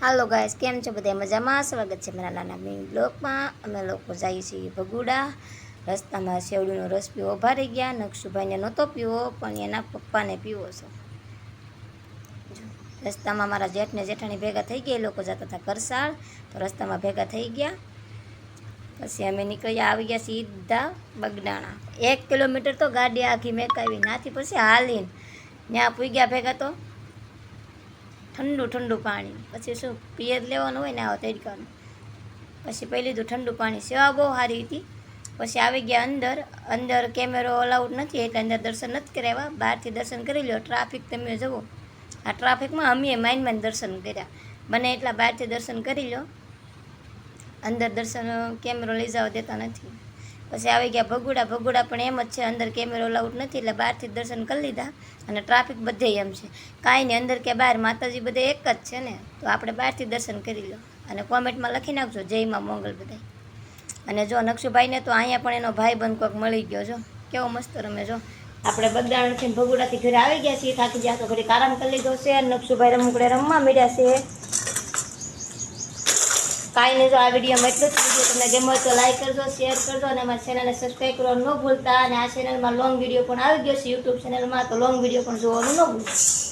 હાલો guys કેમ છો બધા? મજામાં? સ્વાગત છે મારા નાના મિની બ્લોકમાં અમે લોકો જઈએ છીએ ભગુડા. રસ્તામાં શેવડીનો રસ પીવો ભારી ગયા. નકશુભાઈને નહોતો પીવો, પણ એના પપ્પાને પીવો છો. રસ્તામાં મારા જેઠને જેઠાણી ભેગા થઈ ગયા. એ લોકો જતા હતા કરસાળ તો રસ્તામાં ભેગા થઈ ગયા. પછી અમે નીકળ્યા, આવી ગયા સીધા બગડાણા. એક કિલોમીટર તો ગાડી આખી મેકાવી નાથી પછી હાલીને ત્યાં પૂગ્યા ભેગા તો. ઠંડુ ઠંડુ પાણી. પછી શું પિયર લેવાનું હોય ને આવો તડકાનું. પછી પહેલી તો ઠંડુ પાણી. સેવા બહુ સારી હતી. પછી આવી ગયા અંદર. અંદર કેમેરો અલાઉડ નથી, એટલે અંદર દર્શન નથી કરાવ્યા. બહારથી દર્શન કરી લો ટ્રાફિક તમે જુઓ. આ ટ્રાફિકમાં અમે માઇન માઇન દર્શન કર્યા. બને એટલા બહારથી દર્શન કરી લો અંદર દર્શન, કેમેરો લઈ જવા દેતા નથી. પછી આવી ગયા ભગુડા. ભગુડા પણ એમ જ છે, અંદર કેમેરો અલાઉટ નથી એટલે બહારથી દર્શન કરી લીધા અને ટ્રાફિક બધે એમ છે. કાંઈ નહીં, અંદર કે બહાર માતાજી બધે એક જ છે ને, તો આપણે બહારથી દર્શન કરી લો. અને કોમેન્ટમાં લખી નાખજો જયમાં મોંગલ બધાય. અને જો નક્ષુભાઈને તો અહીંયા પણ એનો ભાઈ બંધ કોઈક મળી ગયો, જો. કેવો મસ્ત રમે, જો. આપણે બગદાણથી ભગુડાથી ઘરે આવી ગયા છીએ, થાકી ગયા તો ઘડી આરામ કરી લીધો છે અને નકશુભાઈ રમકડે રમવા મળ્યા છે. કાંઈ નહીં જો આ વિડીયોમાં એટલું જ વીડિયો તમને ગમ્યો તો લાઈક કરજો શેર કરજો અને અમારી ચેનલને સબસ્ક્રાઈબ કરવાનું ન ભૂલતા. અને આ ચેનલમાં લોંગ વીડિયો પણ આવી ગયો છે યુટ્યુબ ચેનલમાં તો લોંગ વીડિયો પણ જોવાનું ન ભૂલતા.